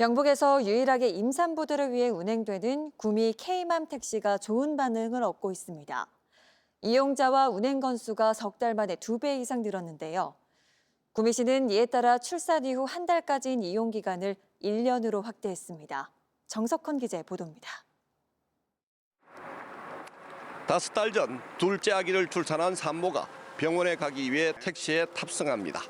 경북에서 유일하게 임산부들을 위해 운행되는 구미 K맘 택시가 좋은 반응을 얻고 있습니다. 이용자와 운행 건수가 석 달 만에 두 배 이상 늘었는데요. 구미시는 이에 따라 출산 이후 한 달까지인 이용 기간을 1년으로 확대했습니다. 정석헌 기자의 보도입니다. 다섯 달 전 둘째 아기를 출산한 산모가 병원에 가기 위해 택시에 탑승합니다.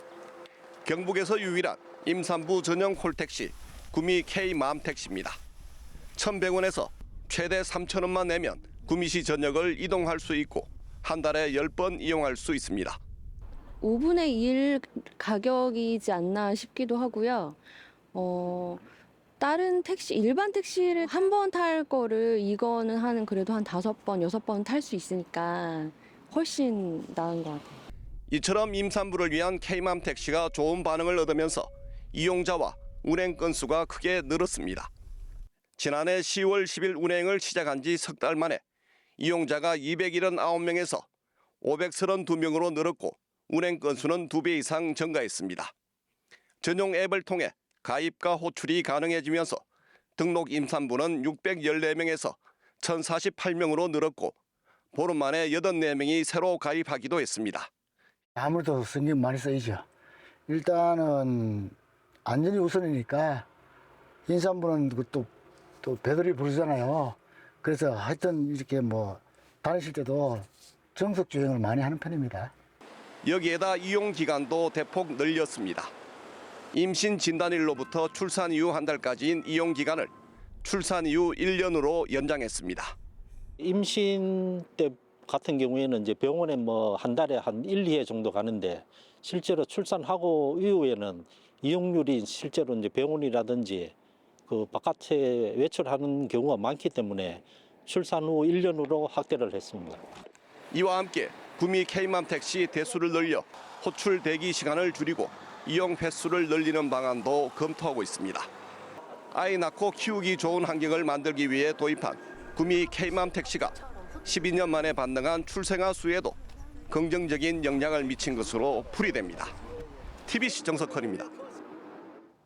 경북에서 유일한 임산부 전용 콜택시 구미 K맘 택시입니다. 1,100원에서 최대 3,000원만 내면 구미시 전역을 이동할 수 있고 한 달에 10번 이용할 수 있습니다. 5분의 1 가격이지 않나 싶기도 하고요. 어, 다른 택시, 일반 택시를 한 번 탈 거를 이거는 한 그래도 한 다섯 번, 여섯 번 탈 수 있으니까 훨씬 나은 것 같아요. 이처럼 임산부를 위한 K맘 택시가 좋은 반응을 얻으면서 이용자와 운행 건수가 크게 늘었습니다. 지난해 10월 10일 운행을 시작한 지 석 달 만에 이용자가 279명에서 532명으로 늘었고 운행 건수는 두배 이상 증가했습니다. 전용 앱을 통해 가입과 호출이 가능해지면서 등록 임산부는 614명에서 1048명으로 늘었고 보름 만에 84명이 새로 가입하기도 했습니다. 아무래도 신경 많이 쓰이죠. 일단은 안전이 우선이니까 인산부는 그또 또 배들이 부르잖아요. 그래서 하여튼 이렇게 뭐 다니실 때도 정석 주행을 많이 하는 편입니다. 여기에다 이용 기간도 대폭 늘렸습니다. 임신 진단일로부터 출산 이후 한 달까지인 이용 기간을 출산 이후 1년으로 연장했습니다. 임신 때 같은 경우에는 이제 병원에 뭐 한 달에 한 1, 2회 정도 가는데 실제로 출산하고 이후에는 이용률이 실제로 이제 병원이라든지 그 바깥에 외출하는 경우가 많기 때문에 출산 후 1년으로 확대를 했습니다. 이와 함께 구미 K맘 택시 대수를 늘려 호출 대기 시간을 줄이고 이용 횟수를 늘리는 방안도 검토하고 있습니다. 아이 낳고 키우기 좋은 환경을 만들기 위해 도입한 구미 K맘 택시가 12년 만에 반등한 출생아 수에도 긍정적인 영향을 미친 것으로 풀이됩니다. TBC 정석헌입니다.